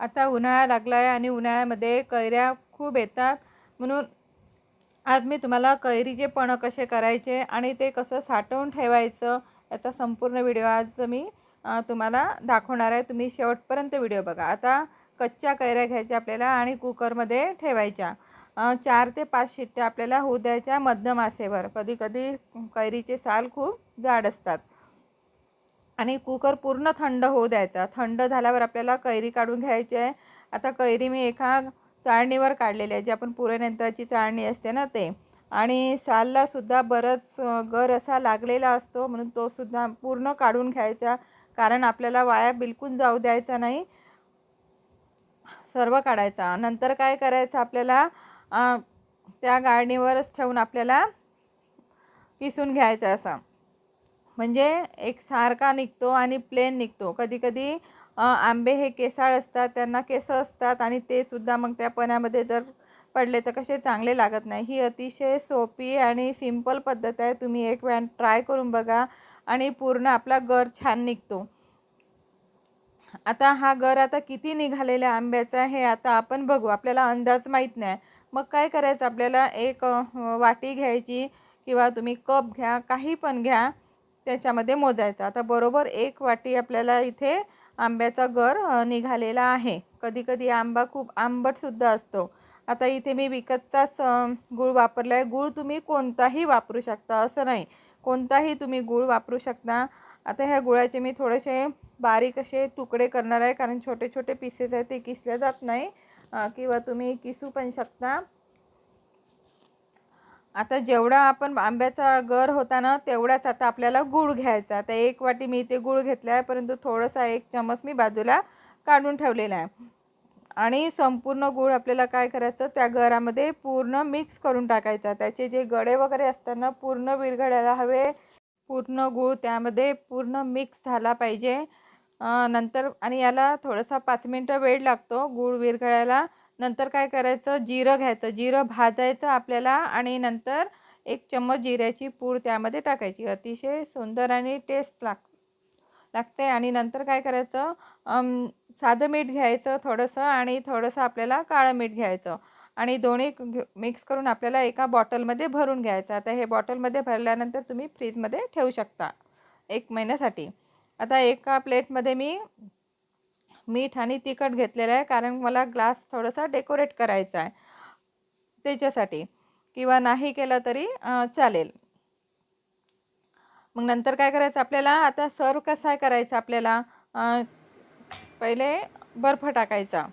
आता उन्हाळा लागला आहे आणि उन्हाळ्यामध्ये कैऱ्या खूप येतात. म्हणून आज मी तुम्हाला कैरीचे पणं कसे करायचे आणि ते कसं साठवून ठेवायचं याचा संपूर्ण व्हिडिओ आज मी तुम्हाला दाखवणार आहे. तुम्ही शेवटपर्यंत व्हिडिओ बघा. आता कच्च्या कैऱ्या घ्यायच्या आपल्याला आणि कुकरमध्ये ठेवायच्या. चार ते पाच शिट्ट्या आपल्याला होऊ द्यायच्या मध्यम आचेवर. कधी कधी कैरीचे साल खूप जाड असतात. आणि कुकर पूर्ण थंड होऊ द्यायचा. थंड झाल्यावर आपल्याला कैरी काढून घ्यायची आहे. आता कैरी मी एका चाळणीवर काढलेली आहे. जी आपण पुरणयंत्राची चाळणी असते ना ते. आणि साललासुद्धा बरंच गर असा लागलेला असतो. म्हणून तो सुद्धा पूर्ण काढून घ्यायचा. कारण आपल्याला वाया बिलकुल जाऊ द्यायचा नाही. सर्व काढायचा. नंतर काय करायचं आपल्याला? त्या गाळणीवरच ठेवून आपल्याला किसून घ्यायचं असं. म्हणजे एक सारखा निघतो आणि प्लेन निघतो. कधीकधी आंबे हे केसाळ असतात त्यांना केस असतात आणि ते सुद्धा मग त्या पण्यामध्ये जर पडले तर कसे चांगले लागत नाही. ही अतिशय सोपी आणि सिंपल पद्धत आहे. तुम्ही एक वेळा ट्राय करून बघा आणि पूर्ण आपला गर छान निघतो. आता हा गर आता किती निघालेला आंब्याचा हे आता आपण बघू. आपल्याला अंदाज माहीत नाही. मग काय करायचं? आपल्याला एक वाटी घ्यायची किंवा तुम्ही कप घ्या काही पण घ्या. त्याच्यामध्ये मोजायचं. आता बरोबर एक वाटी आपल्याला इथे आंब्याचा गर निघालेला आहे. कधी कधी आंबा खूप आंबटसुद्धा असतो. आता इथे मी विकतचाच अ, गूळ वापरला आहे गूळ तुम्ही कोणताही वापरू शकता असं नाही. कोणताही तुम्ही गूळ वापरू शकता. आता ह्या गुळाचे मी थोडेसे बारीक असे तुकडे करणार आहे कारण छोटे छोटे पीसेस आहेत ते किसले जात नाही. किंवा तुम्ही किसू पण शकता. आता जेवढा आपण आंब्याचा गर होता ना तेवढाच आता आपल्याला गूळ घ्यायचा. आता एक वाटी मी इथे गूळ घेतला आहे परंतु थोडासा एक चमच मी बाजूला काढून ठेवलेला आहे. आणि संपूर्ण गूळ आपल्याला काय करायचं त्या गरामध्ये पूर्ण मिक्स करून टाकायचा. त्याचे जे गडे वगैरे असतात ना पूर्ण विरघळायला हवे. पूर्ण गूळ त्यामध्ये पूर्ण मिक्स झाला पाहिजे. नंतर आणि याला थोडासा पाच मिनटं वेळ लागतो गूळ विरघळायला. नंतर काय करायचं? जिरं घ्यायचं. जिरं भाजायचं आपल्याला आणि नंतर एक चम्मच जिऱ्याची पूड त्यामध्ये टाकायची. अतिशय सुंदर आणि टेस्ट लाग लागते. आणि नंतर काय करायचं? साधं मीठ घ्यायचं थोडंसं आणि थोडंसं आपल्याला काळं मीठ घ्यायचं. आणि दोन्ही घे- मिक्स करून आपल्याला एका बॉटलमध्ये भरून घ्यायचं. आता हे बॉटलमध्ये भरल्यानंतर तुम्ही फ्रीजमध्ये ठेवू शकता. एक महिन्यासाठी. आता एका प्लेटमध्ये मी मीठ आणि तिखट घेतलेलं आहे कारण मला ग्लास थोडासा डेकोरेट करायचा आहे. त्याच्यासाठी. किंवा नाही केलं तरी चालेल. मग नंतर काय करायचं आपल्याला? आता सर्व कसा करायचा आपल्याला? पहिले बर्फ टाकायचा.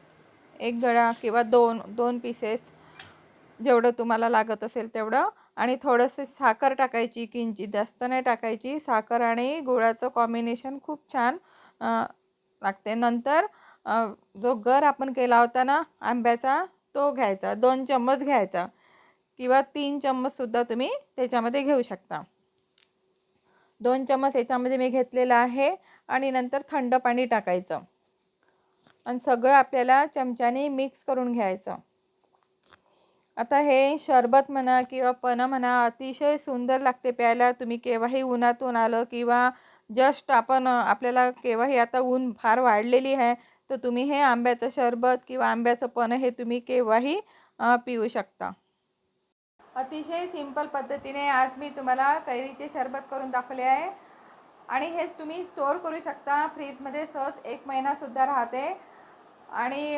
एक गळा किंवा दोन दोन पीसेस जेवढं तुम्हाला लागत असेल तेवढं. आणि थोडंसं साखर टाकायची किंचित जास्त नाही टाकायची. साखर आणि गुळाचं कॉम्बिनेशन खूप छान लागते. नंतर जो गर आपण केला होता ना आंब्याचा तो घ्यायचा. दोन चम्मच घ्यायचा. किंवा तीन चम्मचसुद्धा तुम्ही त्याच्यामध्ये घेऊ शकता. दोन चम्मच याच्यामध्ये मी घेतलेला आहे आणि नंतर थंड पाणी टाकायचं. आणि सगळं आपल्याला चमच्याने मिक्स करून घ्यायचं. आता हे शरबत म्हणा किंवा पनं म्हणा अतिशय सुंदर लागते प्यायला. तुम्ही केव्हाही उन्हातून आलं किंवा जस्ट आपण आपल्याला केव्हाही आता ऊन फार वाढलेली आहे तर तुम्ही हे आंब्याचं शरबत किंवा आंब्याचं पण हे तुम्ही केव्हाही पिऊ शकता. अतिशय सिंपल पद्धतीने आज मी तुम्हाला कैरीचे शरबत करून दाखवले आहे. आणि हेच तुम्ही स्टोअर करू शकता. फ्रीजमध्ये सहज एक महिनासुद्धा राहते. आणि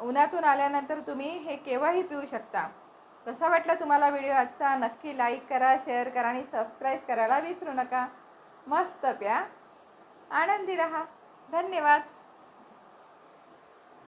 उन्हातून आल्यानंतर तुम्ही हे केव्हाही पिऊ शकता. कसा वाटला तुम्हाला व्हिडिओ आजचा? नक्की लाईक करा शेअर करा आणि सबस्क्राईब करायला विसरू नका. मस्त प्या आनंदी रहा. धन्यवाद.